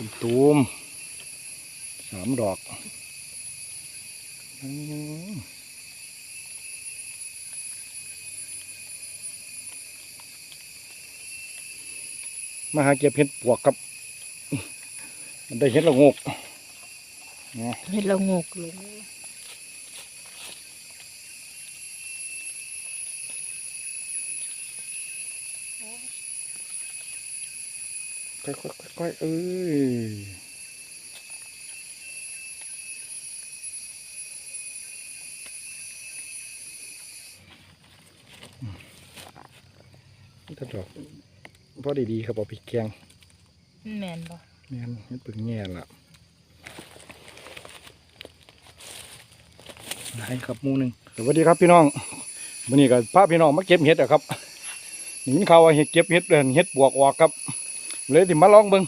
ตุ่มตูมสามดอกมาหาเก็บเห็ดปวกครับ มันได้เห็ดละงกเห็ดละงกเลย ค่อยๆค่อยๆเอ้ยอืมถ้าดอกพอดีๆครับเอาไปแกงแม่นบ่แม่นเฮ็ดปึงแง่ละได้ครับหมูหนึ่งสวัสดีครับพี่น้องวันนี้ก็พาพี่น้องมาเก็บเห็ดอะครับนี่มีข่าวว่าเห็ดเก็บเห็ดเดินเห็ดบวกออกครับ เลยที่มาลองเบิง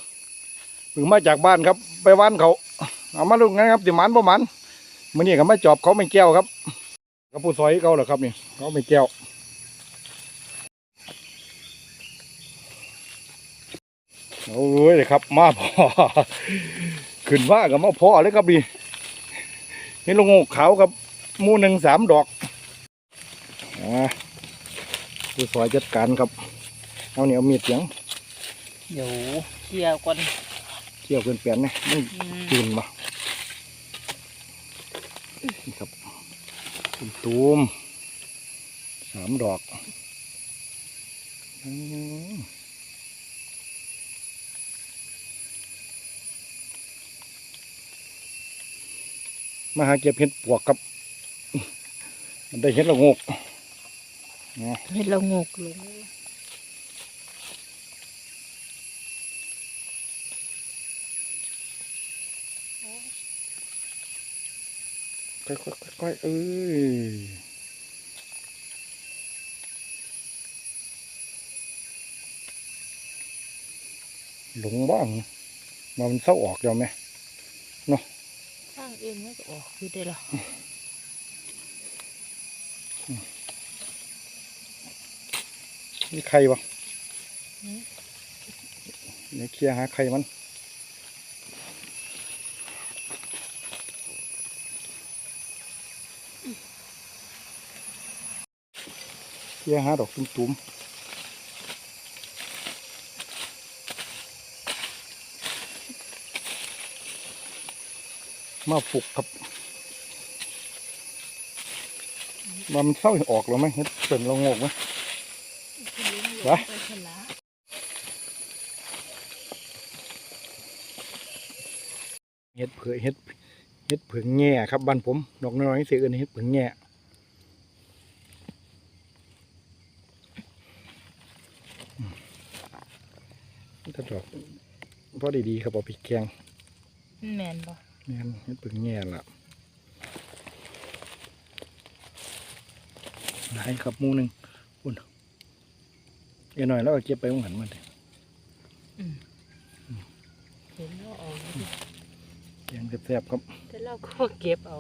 เพิ่งมาจากบ้านครับ ไปว่านเขาเอามาลุงนครับที่มันประมันมื่อนี้ก็มาจอบเขาไม่แก้วครับกับผู้ซอยเขาเหรอครับนี่เขาไม่แก้วโอ้ยเลยครับ มาพอขึ้นว่ากับมาพอเลยครับดีนี่ลงงูขาวครับมูหนึ่งสามดอกอ่าผู้ซอยจัดการครับเอาเนี่ยเอามีดเสียง เดี๋ยวเกี่ยวก่อนเกี่ยวเกินเปลี่ยนนะมันอืมตูนมานี่ครับตุ่มตูมสามดอกอืมมาหาเก็บเห็ดปวกครับ มันได้เห็ดละโงกนะเห็ดละงกลง ค่อยๆค่อยๆเอ้ยหลงบ้างมามันเศร้าออกแล้วไหมข้างเองมันก็ออกคือได้ล่ะนี่ใครวะเนี่ยวเคลียร์หาใครมัน เคลียร์หาดอกตุ้มๆมาปลุกครับมามันเศร้าออกแล้วไหมเฮ็ดเป็นเรางอกไหมไปเฮ็ดเผือเฮ็ดเฮ็ดเผืองแง่ครับบ้านผม ดอกน้อยๆเสียเอินเฮ็ดเผืองแง่ ถ้าดอกพอดีๆครับเอาไปแกงแม่นบ่แม่นเฮ็ดเผืองแง่ละได้ครับหมูหนึ่งอุ่นเอีกหน่อยแล้วก็เก็บไปหงหันมันเห็นแล้วออกอยู่แกงแซ่บๆครับแต่เราก็เก็บเอา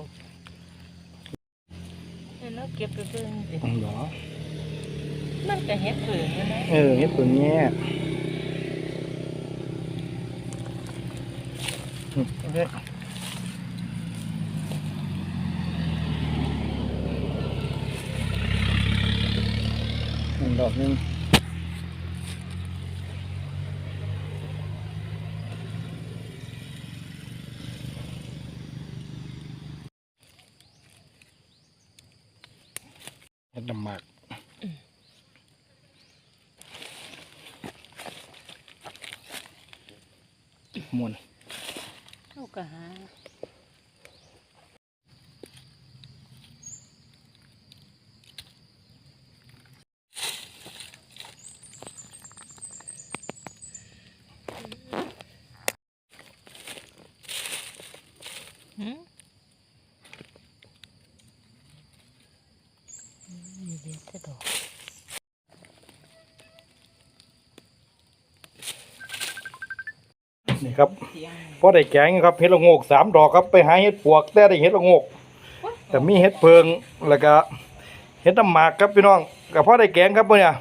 เห็นแล้วเก็บไปเบิ่งสิอ๋อเหรอมันก็เห็ดเผือกอยู่นะเออเฮ็ดเผืองแง่อืม โอเคหนึ่งดอกหนึ่งเฮ็ดน้ำหมากมวน เราก็หา หืม นี่อกนี่ครับพอได้แกงครับเห็ดละโงกสามดอกครับไปหาเห็ดปวกแต่ได้เห็ดละโงกแต่มีเห็ดเพิงแล้วก็เห็ดน้ำหมากครับพี่น้องกับพอได้แกงครับเมื่อเนี่ย